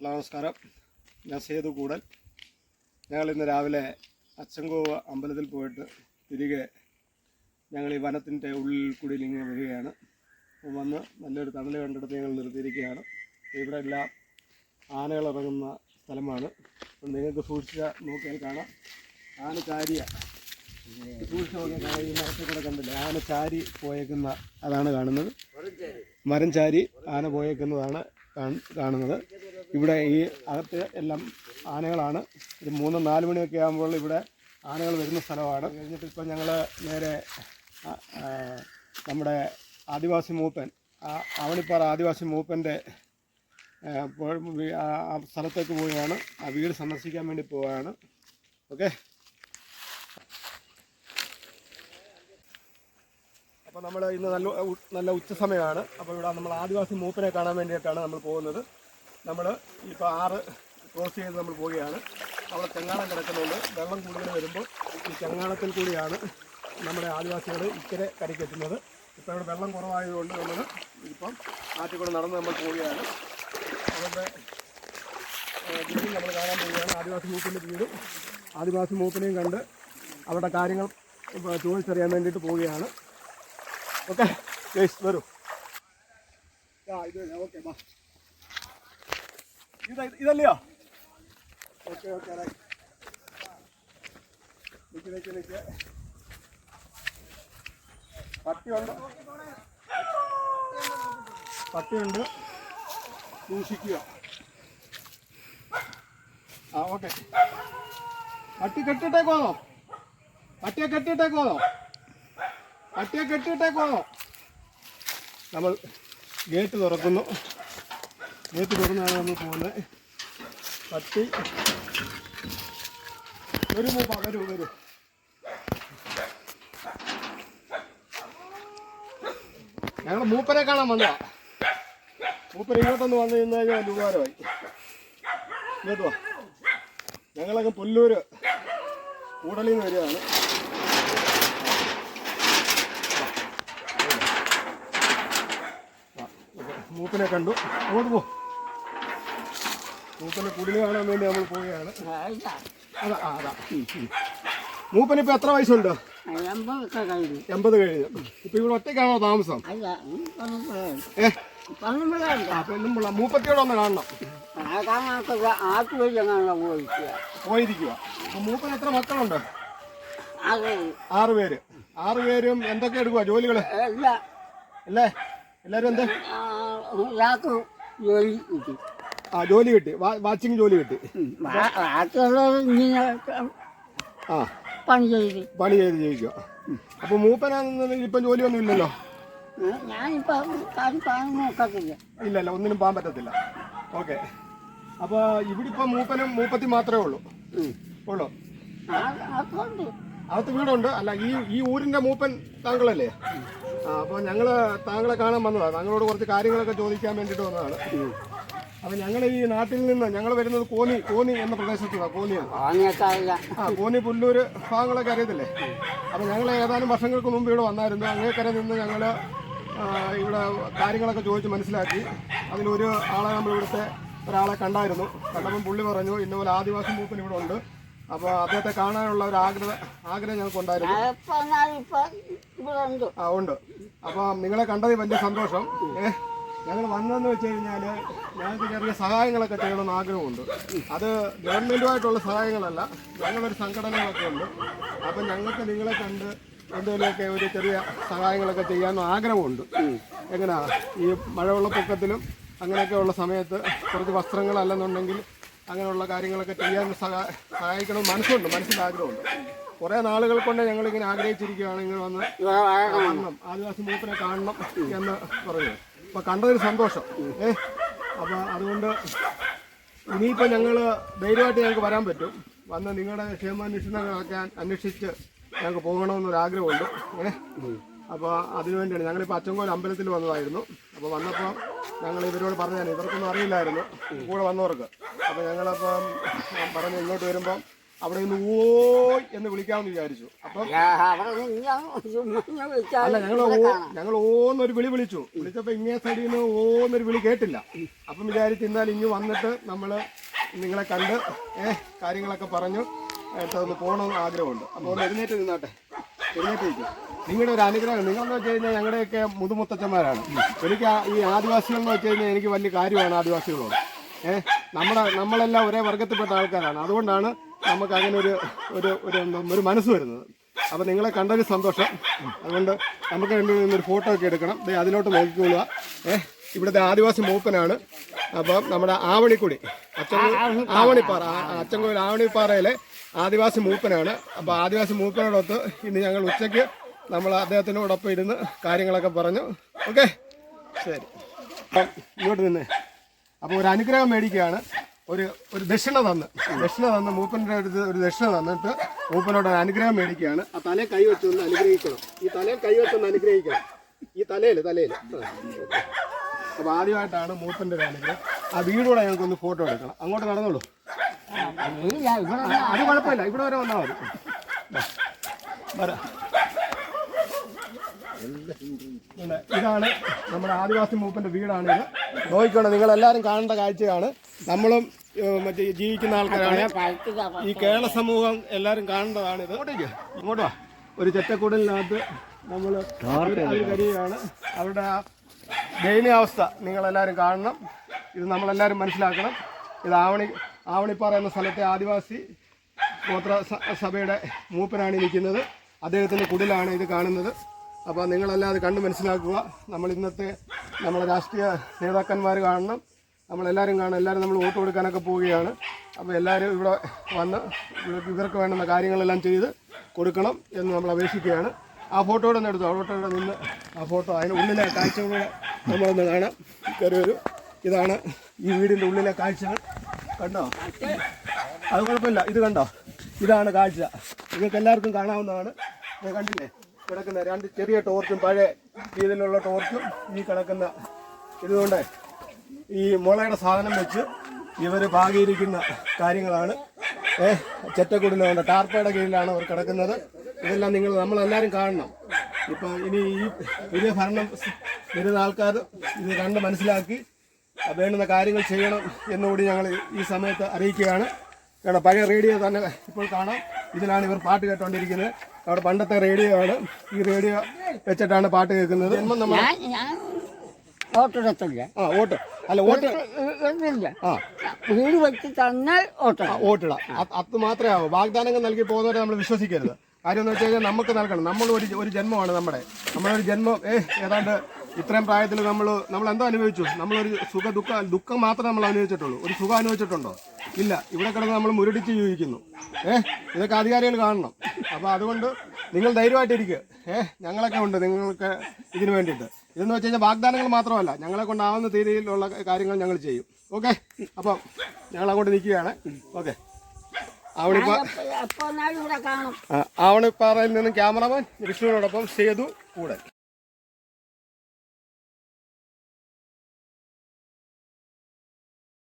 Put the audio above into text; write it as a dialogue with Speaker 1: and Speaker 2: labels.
Speaker 1: Hello നമസ്കാരം. ഞാൻ സേതു കൂടൽ. ഞങ്ങൾ ഇന്ന് രാവിലെ അച്ചങ്കോ അമ്പലത്തിൽ പോയിട്ട് തിരികെ ഞങ്ങൾ ഈ വനത്തിന്റെ ഉള്ളിൽ കൂടി ഇങ്ങനെ വരികയാണ്. വന്ന് നല്ലൊരു തണൽ കണ്ടെടുത്ത് ഞങ്ങൾ നിർത്തിയിരിക്കുകയാണ്. ഇവിടെ എല്ലാം ആനകൾ ഇറങ്ങുന്ന സ്ഥലമാണ്. നിങ്ങൾക്ക് സൂക്ഷിച്ച നോക്കിയാൽ കാണാം. ആന ചാരിയ സൂക്ഷിച്ച് നോക്കിയാൽ മരത്തിൽ കൂടെ കണ്ടില്ല? ആന ചാരി പോയേക്കുന്ന അതാണ് കാണുന്നത്. മരം ചാരി ആന പോയേക്കുന്നതാണ് കാണ്- കാണുന്നത്. ഇവിടെ ഈ അകത്ത് എല്ലാം ആനകളാണ്. ഒരു മൂന്ന് നാല് മണിയൊക്കെ ആകുമ്പോൾ ഇവിടെ ആനകൾ വരുന്ന സ്ഥലമാണ്. കഴിഞ്ഞിട്ട് ഇപ്പോൾ ഞങ്ങൾ നേരെ നമ്മുടെ ആദിവാസി മൂപ്പൻ ആ അവണിപ്പാറ ആദിവാസി മൂപ്പന്റെ ആ സ്ഥലത്തേക്ക് പോവുകയാണ്. ആ വീട് സന്ദർശിക്കാൻ വേണ്ടി പോവുകയാണ്. ഓക്കെ? അപ്പോൾ നമ്മൾ ഇന്ന് നല്ല നല്ല ഉച്ച സമയമാണ്. അപ്പോൾ ഇവിടെ നമ്മൾ ആദിവാസി മൂപ്പനെ കാണാൻ വേണ്ടിയിട്ടാണ് നമ്മൾ പോകുന്നത്. നമ്മൾ ഇപ്പോൾ ആറ് ക്രോസ് ചെയ്ത് നമ്മൾ പോവുകയാണ്. അവിടെ ചെങ്ങാളം കിടക്കുന്നുണ്ട്. വെള്ളം കൂടുതൽ വരുമ്പോൾ ഈ ചെങ്ങാളത്തിൽ കൂടിയാണ് നമ്മുടെ ആദിവാസികൾ ഇക്കരെ കരയ്ക്കെത്തുന്നത് ഇപ്പോൾ ഇവിടെ വെള്ളം കുറവായതുകൊണ്ട് നമ്മൾ ഇപ്പം ആറ്റിക്കൂടെ നടന്ന് നമ്മൾ പോവുകയാണ്. അവരുടെ വീടും നമ്മൾ കാണാൻ പോവുകയാണ്. ആദിവാസി മൂപ്പിന്റെ വീടും ആദിവാസി മൂപ്പിനെയും കണ്ട് അവരുടെ കാര്യങ്ങൾ ചോദിച്ചറിയാൻ വേണ്ടിയിട്ട് പോവുകയാണ്. ഓക്കെ വരൂ. ആ ഇത് ഓക്കെ ബാ. ഇത് ഇതല്ലയോ? ഓക്കെ ഓക്കെ നിൽക്ക് നിൽക്ക് നിൽക്ക് പട്ടിയുണ്ട്. പട്ടിയുണ്ട്. സൂക്ഷിക്കുക. ആ ഓക്കെ. പട്ടി കെട്ടിട്ടേക്കോന്നോ പട്ടിയെ കെട്ടിട്ടേക്കോന്നോ പട്ടിയെ കെട്ടിട്ടേക്കോ? നമ്മൾ ഗേറ്റ് തുറക്കുന്നു. ഗേറ്റ് തുറന്നാണ് നമ്മൾ പോകുന്നത് പട്ടി വരുമോ വരൂ വരൂ. ഞങ്ങൾ മൂപ്പരെ കാണാൻ വന്നതാ. മൂപ്പര് ഇങ്ങോട്ടൊന്ന് വന്നു കഴിഞ്ഞാൽ ഞാൻ ഉപകാരമായി. ഇങ്ങോട്ട് ഞങ്ങളൊക്കെ പുല്ലൂര് കൂടലിൽ നിന്ന് വരികയാണ്. മൂപ്പനെ കണ്ടു. അങ്ങോട്ട് പോ. മൂപ്പനെ കുടിൽ കാണാൻ വേണ്ടി നമ്മൾ പോവുകയാണ്. അതാ അതാ. മൂപ്പന് ഇപ്പൊ എത്ര വയസ്സുണ്ട്? എൺപത് കഴിഞ്ഞു. ഇപ്പൊ ഇവിടെ ഒറ്റയ്ക്കാണോ താമസം?
Speaker 2: അല്ല പതിനെട്ട്
Speaker 1: ഏ?
Speaker 2: പതിനെട്ട്
Speaker 1: ആ പെണ്ണുമ്പിള്ള മൂപ്പത്തിയോടെ ഒന്ന് കാണണം.
Speaker 2: പോയിരിക്കുക
Speaker 1: അപ്പൊ മൂപ്പന് എത്ര മക്കളുണ്ട്? ആറ് പേര്. ആറ് പേരും എന്തൊക്കെ എടുക്കുക
Speaker 2: ജോലികൾ?
Speaker 1: അല്ലേ എല്ലാരും എന്ത്?
Speaker 2: ഒരാൾക്ക് ജോലി കിട്ടി.
Speaker 1: ആ ജോലി കിട്ടി. വാച്ചിങ് ജോലി കിട്ടി.
Speaker 2: ബാക്കിയുള്ളവർ ഇങ്ങനെ
Speaker 1: ആ.
Speaker 2: പണി ചെയ്ത്.
Speaker 1: പണി ചെയ്ത് ജീവിക്കുക. അപ്പൊ മൂപ്പനാണെന്നുണ്ടെങ്കിൽ ഇപ്പം ജോലിയൊന്നും ഇല്ലല്ലോ?
Speaker 2: ഞാനിപ്പോൾ കാര്യം പറയാൻ നോക്കത്തില്ല.
Speaker 1: ഇല്ല ഇല്ല ഒന്നിനും പോകാൻ പറ്റത്തില്ല. ഓക്കെ. അപ്പോൾ ഇവിടെ ഇപ്പം മൂപ്പനും മൂപ്പത്തി മാത്രമേ ഉള്ളൂ. ഉള്ളോ?
Speaker 2: അതുകൊണ്ട്
Speaker 1: അകത്ത് വീടുണ്ട്. അല്ല ഈ ഈ ഊരിന്റെ മൂപ്പൻ താങ്കളല്ലേ? അപ്പോൾ ഞങ്ങൾ താങ്കളെ കാണാൻ വന്നതാണ് താങ്കളോട് കുറച്ച് കാര്യങ്ങളൊക്കെ ചോദിക്കാൻ വേണ്ടിയിട്ട് വന്നതാണ്. അപ്പോൾ ഞങ്ങൾ ഈ നാട്ടിൽ നിന്ന് ഞങ്ങൾ വരുന്നത് കോന്നി കോന്നി എന്ന പ്രദേശത്തുനിന്നാണ് കോന്നിയാണ്. ആ കോന്നി പുല്ലൂര് ഭാഗങ്ങളൊക്കെ അറിയത്തില്ലേ? അപ്പോൾ ഞങ്ങൾ ഏതാനും വർഷങ്ങൾക്ക് മുമ്പ് ഇവിടെ വന്നായിരുന്നു. അങ്ങേക്കരെ നിന്ന് ഞങ്ങൾ ഇവിടെ കാര്യങ്ങളൊക്കെ ചോദിച്ച് മനസ്സിലാക്കി. അതിലൊരു ആളെ നമ്മൾ ഇവിടുത്തെ ഒരാളെ കണ്ടായിരുന്നു. കണ്ടപ്പം പുള്ളി പറഞ്ഞു ഇന്നപോലെ ആദിവാസി മൂപ്പൻ ഇവിടെ ഉണ്ട്. അപ്പോൾ അദ്ദേഹത്തെ കാണാനുള്ള ഒരു ആഗ്രഹ ആഗ്രഹം ഞങ്ങൾക്ക് ഉണ്ടായിരുന്നു
Speaker 2: എപ്പോൾ വന്നാലും ഇപ്പം ഇവിടെ ഉണ്ട്.
Speaker 1: ആ ഉണ്ട്. അപ്പോൾ നിങ്ങളെ കണ്ടതിൽ വലിയ സന്തോഷം. ഏഹ് ഞങ്ങൾ വന്നതെന്ന് വെച്ച് കഴിഞ്ഞാൽ ഞങ്ങൾക്ക് ചെറിയ സഹായങ്ങളൊക്കെ ചെയ്യണമെന്ന് ആഗ്രഹമുണ്ട്. അത് ഗവൺമെന്റുമായിട്ടുള്ള സഹായങ്ങളല്ല ഞങ്ങളൊരു സംഘടനകളൊക്കെ ഉണ്ട്. അപ്പം ഞങ്ങൾക്ക് നിങ്ങളെ കണ്ട് എന്തെങ്കിലുമൊക്കെ ഒരു ചെറിയ സഹായങ്ങളൊക്കെ ചെയ്യാമെന്ന് ആഗ്രഹമുണ്ട്. എങ്ങനെയാ ഈ മഴവെള്ളപ്പൊക്കത്തിലും അങ്ങനെയൊക്കെ ഉള്ള സമയത്ത് കുറച്ച് വസ്ത്രങ്ങളല്ലെന്നുണ്ടെങ്കിൽ അങ്ങനെയുള്ള കാര്യങ്ങളൊക്കെ ചെയ്യാൻ സഹാ സഹായിക്കണം. മനസ്സുണ്ട് മനസ്സിൽ ആഗ്രഹമുണ്ട്. കുറേ നാളുകൾ കൊണ്ട് ഞങ്ങളിങ്ങനെ ആഗ്രഹിച്ചിരിക്കുകയാണ് ഇങ്ങനെ വന്ന് കാണണം ആദിവാസി മൂപ്പനെ കാണണം എന്ന് പറഞ്ഞു. അപ്പൊ കണ്ടതിൽ സന്തോഷം. ഏ അപ്പൊ അതുകൊണ്ട് ഇനിയിപ്പോ ഞങ്ങൾ ധൈര്യമായിട്ട് ഞങ്ങൾക്ക് വരാൻ പറ്റും. വന്ന് നിങ്ങളുടെ ക്ഷേമാന്വേഷണങ്ങളൊക്കെ അന്വേഷിച്ച് ഞങ്ങൾക്ക് പോകണമെന്നൊരു ആഗ്രഹമുണ്ട് ഏ? അപ്പോൾ അതിനുവേണ്ടിയാണ് ഞങ്ങളിപ്പോൾ അച്ചൻകോൽ അമ്പലത്തിൽ വന്നതായിരുന്നു. അപ്പോൾ വന്നപ്പോൾ ഞങ്ങൾ ഇവരോട് പറഞ്ഞാൽ ഇവർക്കൊന്നും അറിയില്ലായിരുന്നു. കൂടെ വന്നവർക്ക്. അപ്പോൾ ഞങ്ങളപ്പം പറഞ്ഞ് ഇങ്ങോട്ട് വരുമ്പം അവിടെ നിന്ന് ഓയ് എന്ന് വിളിക്കാമെന്ന് വിചാരിച്ചു. അപ്പം അല്ല ഞങ്ങൾ ഞങ്ങൾ ഓന്നൊരു വിളി വിളിച്ചു. വിളിച്ചപ്പോൾ ഇങ്ങേ സൈഡിൽ നിന്ന് ഓന്നൊരു വിളി കേട്ടില്ല. അപ്പം വിചാരിച്ച് എന്നാൽ ഇങ്ങ് വന്നിട്ട് നമ്മൾ നിങ്ങളെ കണ്ട് ഏഹ് കാര്യങ്ങളൊക്കെ പറഞ്ഞു ഒന്ന് പോകണമെന്ന് ആഗ്രഹമുണ്ട്. അപ്പോൾ ഒന്ന് എഴുന്നേറ്റ് നിന്നാട്ടെ. എഴുന്നേറ്റ് നിങ്ങളുടെ ഒരു അനുഗ്രഹം. നിങ്ങളെന്ന് വെച്ച് കഴിഞ്ഞാൽ ഞങ്ങളുടെയൊക്കെ മുതുമുത്തച്ഛന്മാരാണ്. എനിക്ക് ഈ ആദിവാസികൾ എന്ന് വെച്ച് കഴിഞ്ഞാൽ എനിക്ക് വലിയ കാര്യമാണ് ആദിവാസികളോട്. ഏഹ് നമ്മുടെ നമ്മളെല്ലാം ഒരേ വർഗത്തിൽപ്പെട്ട ആൾക്കാരാണ്. അതുകൊണ്ടാണ് നമുക്ക് അങ്ങനെ ഒരു ഒരു ഒരു ഒരു മനസ്സ് വരുന്നത്. അപ്പം നിങ്ങളെ കണ്ടൊരു സന്തോഷം. അതുകൊണ്ട് നമുക്ക് രണ്ടു ഒരു ഫോട്ടോ ഒക്കെ എടുക്കണം. ദേ അതിലോട്ട് നോക്കിക്കൊള്ളുക. ഏഹ് ഇവിടുത്തെ ആദിവാസി മൂപ്പനാണ്. അപ്പം നമ്മുടെ ആവണിക്കുടി. അച്ചൻ ആവണിപ്പാറ. അച്ചൻകോയിൽ ആവണിപ്പാറയിലെ ആദിവാസി മൂപ്പനാണ്. അപ്പോൾ ആദിവാസി മൂപ്പനോടൊത്ത് ഇന്ന് ഞങ്ങൾ ഉച്ചയ്ക്ക് നമ്മൾ അദ്ദേഹത്തിനോടൊപ്പം ഇരുന്ന് കാര്യങ്ങളൊക്കെ പറഞ്ഞു. ഓക്കെ? ശരി. ഇങ്ങോട്ട് നിന്ന്. അപ്പോൾ ഒരു അനുഗ്രഹം മേടിക്കുകയാണ്. ഒരു ഒരു ദക്ഷിണ തന്ന്. ദക്ഷിണ തന്ന് മൂപ്പന്റെ അടുത്ത് ഒരു ദക്ഷിണ തന്നിട്ട് മൂപ്പനോട് ഒരു അനുഗ്രഹം മേടിക്കുകയാണ്. ആ തലേ കൈ വെച്ചൊന്ന് അനുഗ്രഹിക്കണം. ഈ തലയിൽ കൈ വെച്ചൊന്ന് അനുഗ്രഹിക്കണം. ഈ തലയിൽ തലയിൽ അപ്പോൾ ആദ്യമായിട്ടാണ് മൂപ്പന്റെ ഒരു അനുഗ്രഹം. ആ വീടൂടെ ഞങ്ങൾക്കൊന്ന് ഫോട്ടോ എടുക്കണം. അങ്ങോട്ട് നടന്നോളൂ. അത് കുഴപ്പമില്ല. ഇവിടെ വരെ വന്നാൽ മതി. വരാം. ഇതാണ് നമ്മുടെ ആദിവാസി മൂപ്പന്റെ ഇത്. നോക്കിക്കോണം നിങ്ങൾ എല്ലാവരും കാണേണ്ട കാഴ്ചയാണ്. നമ്മളും മറ്റേ ജീവിക്കുന്ന ആൾക്കാരാണ്. ഈ കേരള സമൂഹം എല്ലാരും കാണേണ്ടതാണ് ഇത്. ഇങ്ങോട്ടേക്ക് ഇങ്ങോട്ട് വാ. ഒരു ചെറ്റക്കൂടലിനകത്ത് നമ്മൾ കഴിയുകയാണ് അവരുടെ ആ ദയനീയാവസ്ഥ നിങ്ങളെല്ലാവരും കാണണം. ഇത് നമ്മളെല്ലാവരും മനസ്സിലാക്കണം. ഇത് ആവണി ആവണിപ്പാറ എന്ന സ്ഥലത്തെ ആദിവാസി ഗോത്ര സഭയുടെ മൂപ്പനാണ് ഇരിക്കുന്നത്. നിൽക്കുന്നത് അദ്ദേഹത്തിന്റെ കുടിലാണ് ഇത് കാണുന്നത്. അപ്പോൾ നിങ്ങളെല്ലാം അത് കണ്ട് മനസ്സിലാക്കുക. നമ്മൾ ഇന്നത്തെ നമ്മളെ രാഷ്ട്രീയ നേതാക്കന്മാർ കാണണം. നമ്മളെല്ലാവരും കാണും എല്ലാവരും നമ്മൾ വോട്ട് കൊടുക്കാനൊക്കെ പോവുകയാണ്. അപ്പോൾ എല്ലാവരും ഇവിടെ വന്ന് ഇവർക്ക് വേണ്ടുന്ന കാര്യങ്ങളെല്ലാം ചെയ്ത് കൊടുക്കണം എന്ന് നമ്മൾ അപേക്ഷിക്കുകയാണ്. ആ ഫോട്ടോയുടെ നിന്ന് എടുത്തു? ആ നിന്ന് ആ ഫോട്ടോ അതിന് ഉള്ളിലെ കാഴ്ചകൾ നമ്മളൊന്ന് കാണാം. കയറി വരും ഇതാണ് ഈ വീടിന്റെ ഉള്ളിലെ കാഴ്ചകൾ. കണ്ടോ? അത് കുഴപ്പമില്ല. ഇത് കണ്ടോ? ഇതാണ് കാഴ്ച. നിങ്ങൾക്ക് എല്ലാവർക്കും കാണാവുന്നതാണ് കണ്ടില്ലേ? കിടക്കുന്ന രണ്ട് ചെറിയ ടോർച്ചും പഴയ രീതിയിലുള്ള ടോർച്ചും ഈ കിടക്കുന്ന ഇതുകൊണ്ട് ഈ മുളയുടെ സാധനം വെച്ച് ഇവർ പാകിയിരിക്കുന്ന കാര്യങ്ങളാണ്. ചെറ്റക്കുടിലുണ്ട് ടാർപ്പയുടെ കീഴിലാണ് അവർ കിടക്കുന്നത്. ഇതെല്ലാം നിങ്ങൾ നമ്മളെല്ലാവരും കാണണം. ഇപ്പം ഇനി ഈ പുതിയ ഭരണം വരുന്ന ആൾക്കാർ ഇത് കണ്ട് മനസ്സിലാക്കി വേണ്ടുന്ന കാര്യങ്ങൾ ചെയ്യണം എന്നുകൂടി ഞങ്ങൾ ഈ സമയത്ത് അറിയിക്കുകയാണ്. കാരണം പഴയ റേഡിയോ തന്നെ ഇപ്പോൾ കാണാം. ഇതിലാണ് ഇവർ പാട്ട് കേട്ടുകൊണ്ടിരിക്കുന്നത് അവിടെ പണ്ടത്തെ റേഡിയോ ആണ്. ഈ റേഡിയോ വെച്ചിട്ടാണ് പാട്ട് കേൾക്കുന്നത്.
Speaker 2: ഓട്ടിടത്തില്ല
Speaker 1: ആ അല്ല ആ.
Speaker 2: വീട് വെച്ച് തന്നാൽ
Speaker 1: അത് മാത്രമേ ആവൂ. വാഗ്ദാനങ്ങൾ നൽകി പോകുന്നവരെ നമ്മൾ വിശ്വസിക്കരുത്. കാര്യം എന്ന് വെച്ച് കഴിഞ്ഞാൽ നമുക്ക് നൽകണം. നമ്മളൊരു ഒരു ഒരു ജന്മമാണ് നമ്മുടെ. നമ്മളൊരു ജന്മം ഏഹ് ഏതാണ്ട് ഇത്രയും പ്രായത്തിൽ നമ്മൾ നമ്മൾ എന്തോ അനുഭവിച്ചു? നമ്മളൊരു സുഖ ദുഃഖ ദുഃഖം മാത്രമേ നമ്മൾ അനുഭവിച്ചിട്ടുള്ളൂ. ഒരു സുഖം അനുഭവിച്ചിട്ടുണ്ടോ? ഇല്ല. ഇവിടെ കിടന്ന് നമ്മൾ മുരടിച്ച് ജീവിക്കുന്നു. ഏഹ് ഇതൊക്കെ അധികാരികൾ കാണണം. അപ്പോൾ അതുകൊണ്ട് നിങ്ങൾ ധൈര്യമായിട്ടിരിക്കുക ഏഹ് ഞങ്ങളൊക്കെ ഉണ്ട് നിങ്ങൾക്ക് ഇതിനു വേണ്ടിയിട്ട്. ഇതെന്ന് വെച്ച് കഴിഞ്ഞാൽ വാഗ്ദാനങ്ങൾ മാത്രമല്ല. ഞങ്ങളെ കൊണ്ടാവുന്ന രീതിയിലുള്ള കാര്യങ്ങൾ ഞങ്ങൾ ചെയ്യും. ഓക്കെ? അപ്പം ഞങ്ങൾ അങ്ങോട്ട് നിൽക്കുകയാണ്. ഓക്കെ. ആവണിപ്പാറയിൽ നിന്നും ക്യാമറമാൻ വിഷ്ണുവിനോടൊപ്പം സേതു കൂടെ.